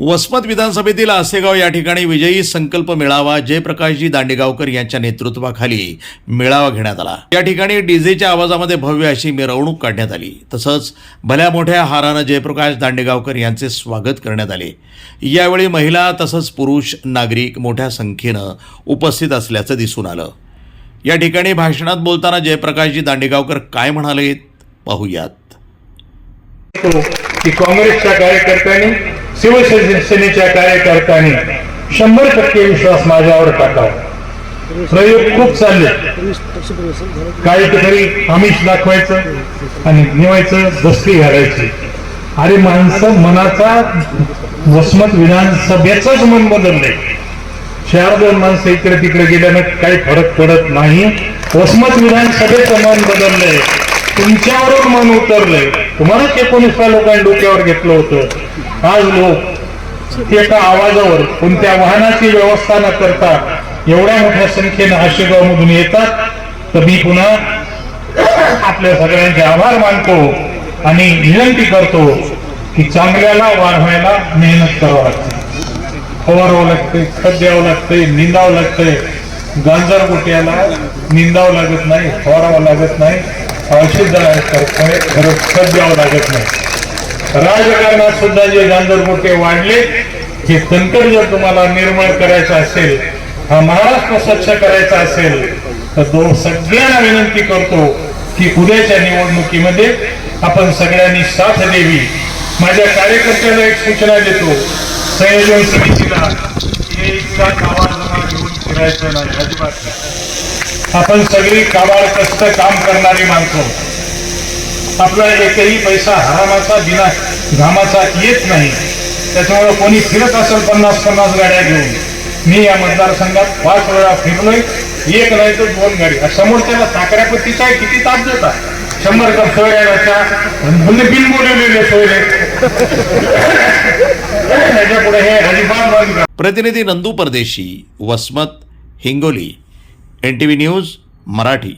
वसमत विधानसभेतील आसेगाव या ठिकाणी विजयी संकल्प मेळावा जयप्रकाशजी दांडेगावकर यांच्या नेतृत्वाखाली मेळावा घेण्यात आला. या ठिकाणी डीजेच्या आवाजामध्ये भव्य अशी मिरवणूक काढण्यात आली. तसंच भल्या मोठ्या हारानं जयप्रकाश दांडेगावकर यांचे स्वागत करण्यात आले. यावेळी महिला तसंच पुरुष नागरिक मोठ्या संख्येनं उपस्थित असल्याचं दिसून आलं. या ठिकाणी भाषणात बोलताना जयप्रकाशजी दांडेगावकर काय म्हणाले पाहूयात. की काँग्रेसच्या कार्यकर्त्यांनी शिवसेनेच्या कार्यकर्त्यांनी शंभर टक्के विश्वास माझ्यावर टाकावा. प्रयोग खूप चालले. काहीतरी आमिष दाखवायचं आणि निवायचं दस्ती घालायची. अरे माणसं मनाचा वसमत विधानसभेचंच मन बदललंय. चार दोन माणसं इकडे तिकडे गेल्यानं काही फरक पडत नाही. वसमत विधानसभेचं मन बदललंय. तुमच्यावरून मन उतरलंय. तुम्हालाच एकोणीसला लोकांनी डोक्यावर घेतलं होतं. आज लोक एका आवाजावर कोणत्या वाहनाची व्यवस्था न करता एवढ्या मोठ्या संख्येनं आशेगाव मधून येतात तर मी पुन्हा आपल्या सगळ्यांचे आभार मानतो आणि विनंती करतो की चांगल्याला वाढवायला मेहनत करावं लागते. फवारावं लागतंय खत द्यावं लागतंय निंदावं लागतंय. गांजर गोट्याला निंदावं लागत नाही फवारावं लागत नाही. औषध खत द्यावं लागत नाही. राजकारणात सुद्धा जे गांधर मोठे वाढले हे तंत्र जर तुम्हाला निर्मळ करायचं असेल हा महाराष्ट्र स्वच्छ करायचा असेल तर तो सगळ्यांना विनंती करतो की उद्याच्या निवडणुकीमध्ये आपण सगळ्यांनी साथ द्यावी. माझ्या कार्यकर्त्याला एक सूचना देतो. संयोजन समितीला फिरायचं नाही अजिबात आपण सगळी काबाड कष्ट काम करणारी माणसं. आपला एकही पैसा हरामाचा बिना घामाचा येत नाही. त्याच्यामुळे कोणी फिरत असेल पन्नास पन्नास गाड्या घेऊन. मी या मतदारसंघात पाच वेळा फिरलोय एक नाही तर दोन गाडी. समोरच्याला साखऱ्यापत्तीचा आहे किती ताप देता? शंभर कप सोयऱ्याच्या म्हणजे बिल बोलवलेले सोयरे पुढे हे अजिबात प्रतिनिधी Nandu Pardeshi Vasmat Hingoli N T V news Marathi.